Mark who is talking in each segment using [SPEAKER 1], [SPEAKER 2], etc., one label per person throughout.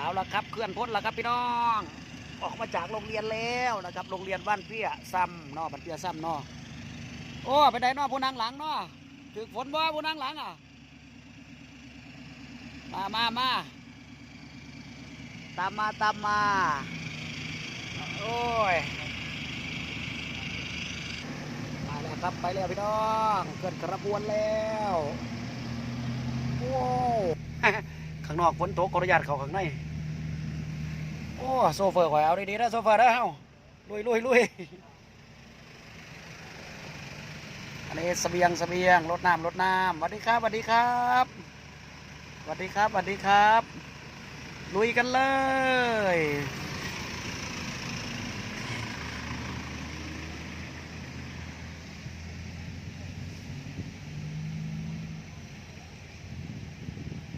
[SPEAKER 1] เอาละครับเคลื่อนพ้นแล้วครับพี่น้อง ออกมาจากโรงเรียนแล้วนะครับ โรงเรียนบ้านเปี้ยซ้ำนอบ้านเปี้ยซ้ำนอโอ้ไปได้นอผู้นั่งหลังนอถึกฝนบ่ผู้นั่งหลังอะมามามาตามมาตามมาโอ้ยมาแล้วครับไปแล้วพี่น้องเกิดกระบวนแล้วโอ้ข้างนอกฝนตกขออนุญาตเขาข้างใน โอ้โซเฟอร์ขอยเอาดีๆนะโซเฟอร์นะเฮ้าลุยลุยลุยอันนี้เสบียงเสบียงรถน้ำรถน้ำสวัสดีครับสวัสดีครับสวัสดีครับสวัสดีครับ ลุยกันเลย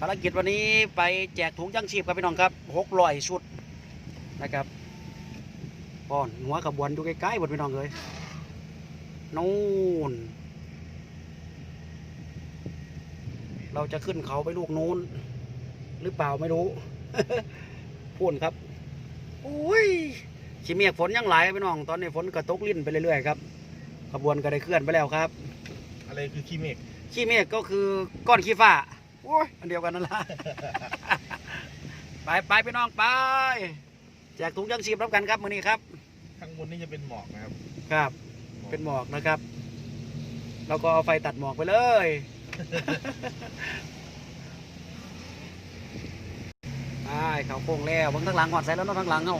[SPEAKER 1] ภารกิจวันนี้ไปแจกถุงยังชีพครับพี่น้องครับหกร้อยชุด นะครับป้อนหัวขบวนอยู่ใกล้ๆบนพี่น้องเลยนู่น เราจะขึ้นเขาไปลูกนู้น หรือเปล่าไม่รู้พูนครับโอ้ยชิเมียกฝนยังไหลายพี่น้อง ตอนนี้ฝนก็ตกลิ้นไปเรื่อยๆครับขบวนก็ได้เคลื่อนไปแล้วครับ
[SPEAKER 2] อะไรคือขี้เมฆ
[SPEAKER 1] ขี้เมฆก็คือก้อนขี้ฟ้าโอ้ยอันเดียวกันนั่นละไปไปพี่น้องไป แจกถุงยังชีพรับกันครับมื้อนี้ครับ
[SPEAKER 2] ข้างบนนี่จะเป็นหมอกนะครับ
[SPEAKER 1] ครับ เป็นหมอกนะครับเราก็เอาไฟตัดหมอกไปเลยไปเขาโค้งแล้วเบิ่งทั้งหลังหอดใส่แล้วเนาะทั้งหลังเอา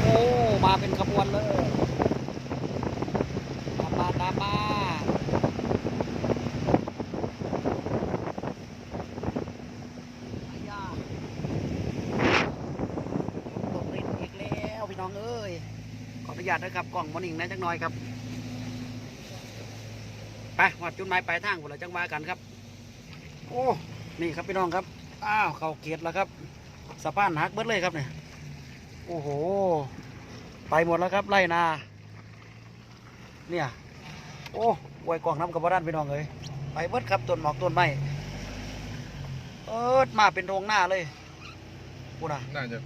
[SPEAKER 1] โอ้ มาเป็นขบวนเลย ตามมาตามมาอ้ยาตกรินอีกแล้วพี่น้องเอ้ย ขออ นุญาตนะครับกล่องมอนิ่งนะจักหน่อยครับไปวัดจุดหมายปลายทางหมดแล้วจังว่ากันครับ โอ้นี่ครับพี่น้องครับอ้าวเขาเกียรแล้วครับสะพานหักเบิดเลยครับเนี่ยโอ้โห ไปหมดแล้วครับไล่นา เนี่ย โอ้ไวยกล่องน้ำกับบ้านพี่น้องเลยไปเบิดครับต้นหมอกต้นไม้เอิดมาเป็นโรงหน้าเลยกูน่ะ
[SPEAKER 2] น่าจะ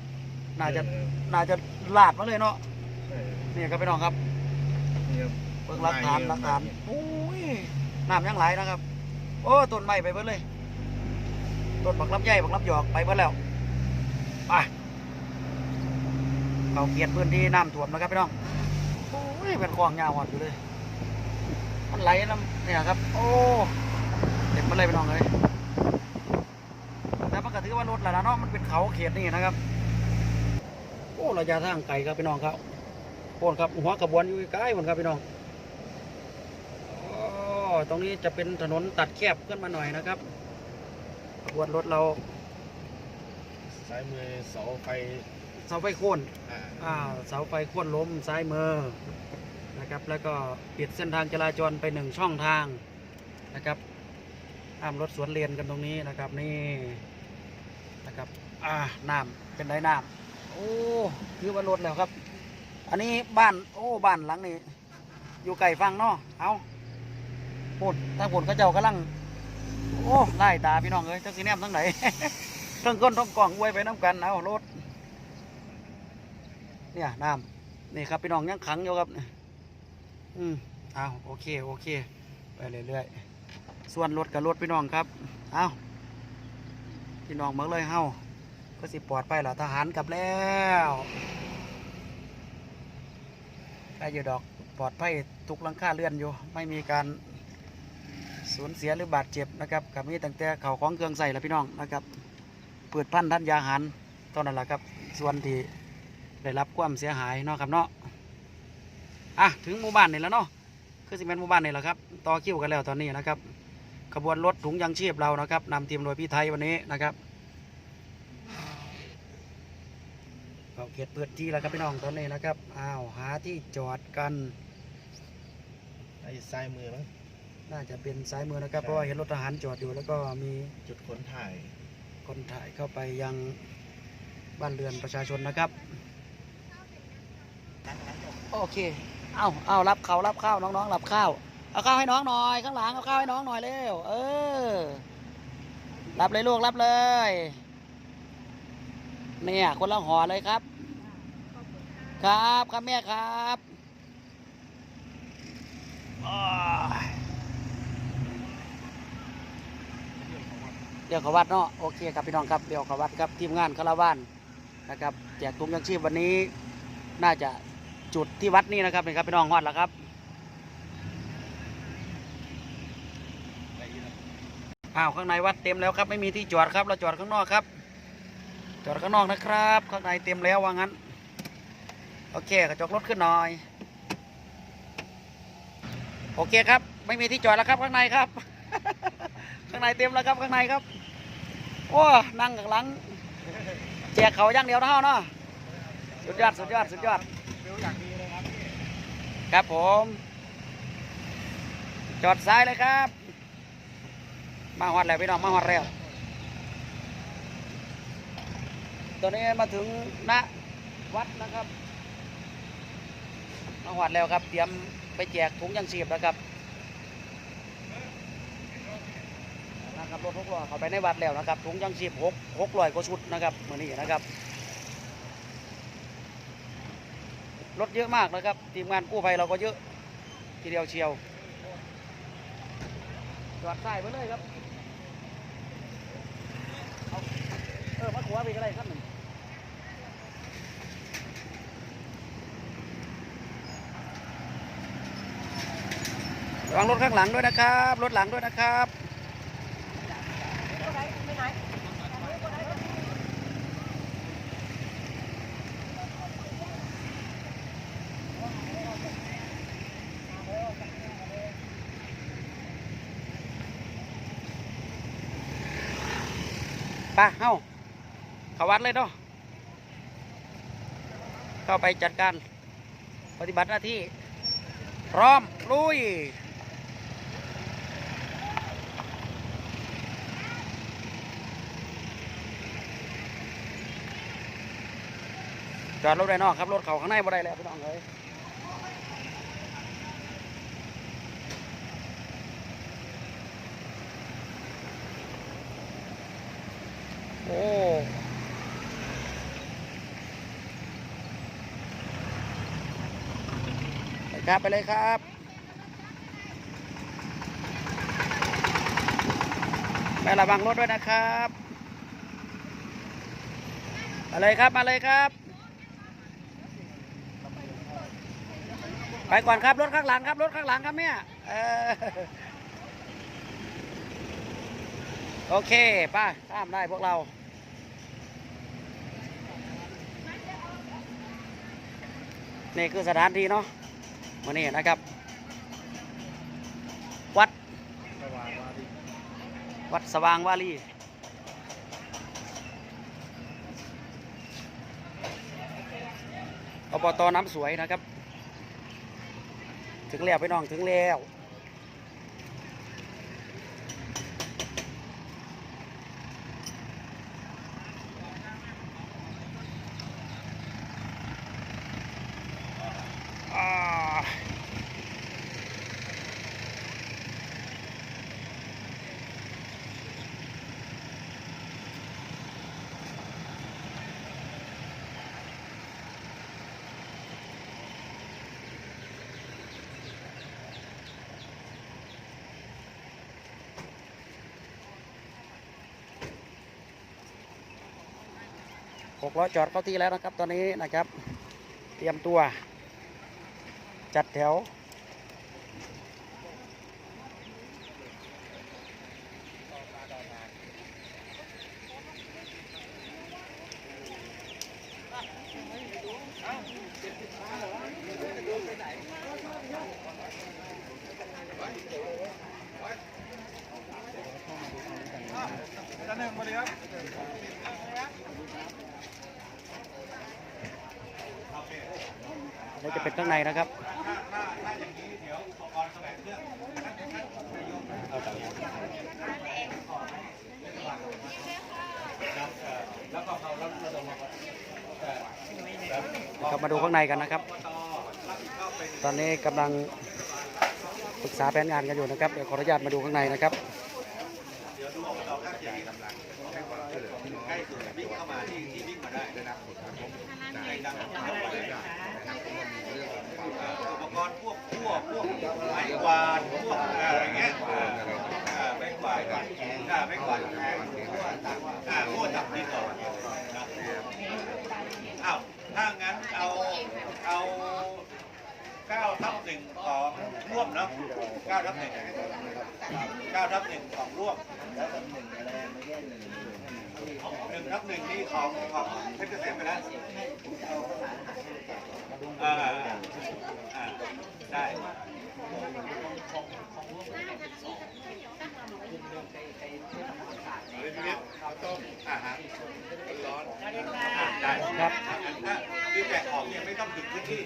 [SPEAKER 1] น่าจะ
[SPEAKER 2] เออ
[SPEAKER 1] น่าจะลาดมาเลยเนาะ
[SPEAKER 2] เออ
[SPEAKER 1] นี่ครับพี่น้องครับ
[SPEAKER 2] นี่ครับ
[SPEAKER 1] เบิ่งหลักฐานหลักฐานโอ้ยน้ำยังไหลนะครับ โอ้ต้นไม้ไปเบิดเลยต้นบักลำไยบักลำหยอกไปเบิดแล้วไปเขาเกียรพื้นที่น้ำท่วมนะครับพี่น้องโอ้ยเป็นคลองยาวหอดอยู่เลย มันไหลน้ำเนี่ยครับ โอ้เต็มมาเลยพี่น้องเลยแต่มันก็ถือว่ารถแล้วนะเนาะมันเป็นเขาเขตนี่นะครับ โอ้ระยะทางไกลครับพี่น้องครับ โอนครับหัวขบวนอยู่ใกล้ๆหมดครับพี่น้องอ๋อตรงนี้จะเป็นถนนตัดแคบขึ้นมาหน่อยนะครับขบวนรถเรา
[SPEAKER 2] ซ้ายมือเสาไฟ
[SPEAKER 1] เสาไฟโค่น
[SPEAKER 2] อ่า
[SPEAKER 1] อ่าเสาไฟโค่นล้มซ้ายมือนะครับ แล้วก็ปิดเส้นทางจราจรไปหนึ่งช่องทางนะครับห้ามรถสวนเลนกันตรงนี้นะครับนี่นะครับอ่าน้ำเป็นไรน้ำโอ้คือว่ารถแล้วครับ อันนี้บ้านโอ้บ้านหลังนี้ อยู่ไก่ฟังเนาะเอาพูดถ้าผลเขาเจ้ากำลัง โอ้ไล่ตาพี่น้องเอ้ยจักสีแนมทั้งไหน ทั้งก้นทั้งกล่องไว้ไปน้ำกันเอารถเนี่ยน้ำนี่ครับพี่น้องยังขังอยู่ครับ อืมเอาโอเคโอเค ไปเรื่อยๆส่วนรถกับรถพี่น้องครับเอาพี่น้องเมืองเลยเฮาก็สิปลอดไปละทหารกลับแล้ว ใกล้อยู่ดอกปลอดภัยทุกลังคาเลื่อนอยู่ ไม่มีการสูญเสียหรือบาดเจ็บนะครับกับมีตั้งแต่เข่าของเครื่องใส่ละพี่น้องนะครับเปิดพันธุ์ท่านยาหันตอนนั้นแหละครับส่วนที่ได้รับความเสียหายเนาะครับเนาะอะถึงหมู่บ้านนี่แล้วเนาะคือสิเป็นหมู่บ้านนี่แหละครับต่อคิวกันแล้วตอนนี้นะครับขบวนรถถุงยังชีพเรานะครับนำทีมโดยพี่ไทยวันนี้นะครับ เขาเขตเปิดที่แล้วครับพี่น้องตอนนี้นะครับอ้าวหาที่จอดกัน
[SPEAKER 2] ไอ้ซ้ายมือมั้ง
[SPEAKER 1] น่าจะเป็นซ้ายมือนะครับ
[SPEAKER 2] ใช่
[SPEAKER 1] เพราะว่าเห็นรถทหารจอดอยู่แล้วก็มี
[SPEAKER 2] จุดขนถ่าย
[SPEAKER 1] คนถ่ายเข้าไปยังบ้านเรือนประชาชนนะครับโอเคเอาเอารับเขาวรับข้าวน้องๆรับข้าวเอาข้าวให้น้องหน่อยข้างหลังเอาข้าวให้น้องหน่อยเร็วเออรับเลยลูกรับเลยเนี่ยคนละห่อเลยครับ ครับครับแม่ครับอ้ายเดี๋ยวเขาวัดเนาะโอเคครับพี่น้องครับเดี๋ยวเขาวัดครับทีมงานคาราวานนะครับแจกถุงยังชีพวันนี้น่าจะจุดที่วัดนี้นะครับนี่ครับพี่น้องฮอดแล้วครับอ้าวข้างในวัดเต็มแล้วครับไม่มีที่จอดครับเราจอดข้างนอกครับ จอดข้างนอกนะครับ ข้างในเต็มแล้วว่างั้น โอเคกระจกรถขึ้นหน่อย โอเคครับ ไม่มีที่จอดแล้วครับข้างในครับ ข้างในเต็มแล้วครับข้างในครับโอ้นั่งข้างหลังแจกเขาอย่างเดียวนะเฮาเนาะสุดยอดสุดยอดสุดยอด
[SPEAKER 2] ครับ
[SPEAKER 1] ผม จอดซ้ายเลยครับ มาฮอดแล้วพี่น้องมาฮอดแล้วตอนนี้มาถึงณวัดนะครับ มาฮอดแล้วครับ เตรียมไปแจกถุงยังชีพนะครับนะครับรถหกล้อเข้าไปในวัดแล้วนะครับถุงยังชีพหกหกร้อยกว่าชุดนะครับเหมือนนี้นะครับรถเยอะมากนะครับ ทีมงานกู้ภัยเราก็เยอะ ทีเดียวเชียวจอดใต้ไปเลยครับ เอาเออมาขัวไปก็ได้ครับหนึ่ง ระวังรถข้างหลังด้วยนะครับ รถหลังด้วยนะครับไปเฮ้าเขาวัดเลยเนาะเข้าไปจัดการ ปฏิบัติหน้าที่ พร้อม ลุย จอดรถได้นอกครับรถเขาข้างในบ่ได้แล้วพี่น้องเลยโอ้ไปครับไปเลยครับแม่ระวังรถด้วยนะครับมาเลยครับมาเลยครับ ไปก่อนครับรถข้างหลังครับรถข้างหลังครับเนี่ยโอเคป้าข้ามได้พวกเรานี่คือสถานที่เนาะมานี่นะครับ วัด
[SPEAKER 2] วัด
[SPEAKER 1] สว่างวารีอบตน้ำสวยนะครับ ถึงแล้วพี่น้องถึงแล้ว หกล้อจอดเข้าที่แล้วนะครับ ตอนนี้นะครับ เตรียมตัว จัดแถว
[SPEAKER 2] ท่านหนึ่งมาเลยครับ
[SPEAKER 1] นี่จะเป็นข้างในนะครับครับมาดูข้างในกันนะครับ ตอนนี้กำลังปรึกษาแผนงานกันอยู่นะครับ เดี๋ยวขออนุญาตมาดูข้างในนะครับ
[SPEAKER 3] วิ่งเข้ามาที่ที่วิ่งมาได้ได้รับ กรณ์พวกพวกพวกไม้กวาดพวกอะไรเงี้ยไม้กวาดอ่าไม้กวาดแทงอ่าพวกจับดินก่อน ร่วมเนาะเก้าทับหนึ่งเก้าทับหนึ่งของร่วมหนึ่งทับหนึ่งนี่ของของเพชรเกษมไปแล้วอ่าอ่าอ่าได้เรื่องนี้ข้าวต้มอาหารร้อนได้
[SPEAKER 1] ครับ
[SPEAKER 3] ที่แจกของเนี่ยไม่ต้องถึงพื้นที่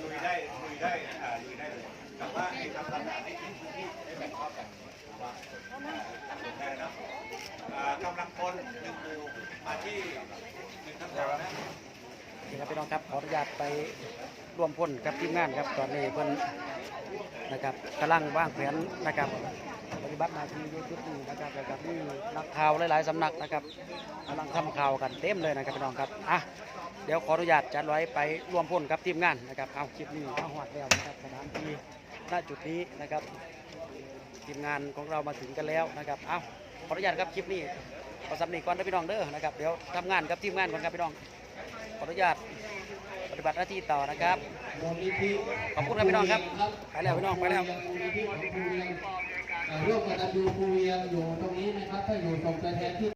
[SPEAKER 3] ลุยได้ลุยได้อ่าลุยได้เลย แต่ว่าไอ้ทำตลาดให้ถึงพื้นที่ให้แบ่งข้อกันว่าแค่นะกำลังพลหนึ่งหมู่มาที่หนึ่งทับสองนะ
[SPEAKER 1] นี่ครับพี่น้องครับขออนุญาตไปร่วมพ่นกับทีมงานครับตอนนี้เพิ่นนะครับกำลังวางแผนนะครับปฏิบัติหน้าที่อยู่จุดนี้นะครับแล้วกับนี่นักข่าวหลายๆสำนักนะครับกำลังทำข่าวกันเต็มเลยนะครับพี่น้องครับอะเดี๋ยวขออนุญาตจัดไว้ไปร่วมพ่นกับทีมงานนะครับเอาคลิปนี้มาหอดแล้วนะครับสถานที่ ณจุดนี้นะครับ ทีมงานของเรามาถึงกันแล้วนะครับเอาขออนุญาตครับคลิปนี้ขอสำนีก่อนนะพี่น้องเด้อนะครับเดี๋ยวทำงานกับทีมงานก่อนครับพี่น้องขออนุญาตปฏิบัติหน้าที่ต่อนะครับขอบคุณครับพี่น้องครับไปแล้วพี่น้องไปแล้ว
[SPEAKER 4] ร่วมกันดูภูเวียงอยู่ตรงนี้นะครับถ้าอยู่ตรงตัวแทนที่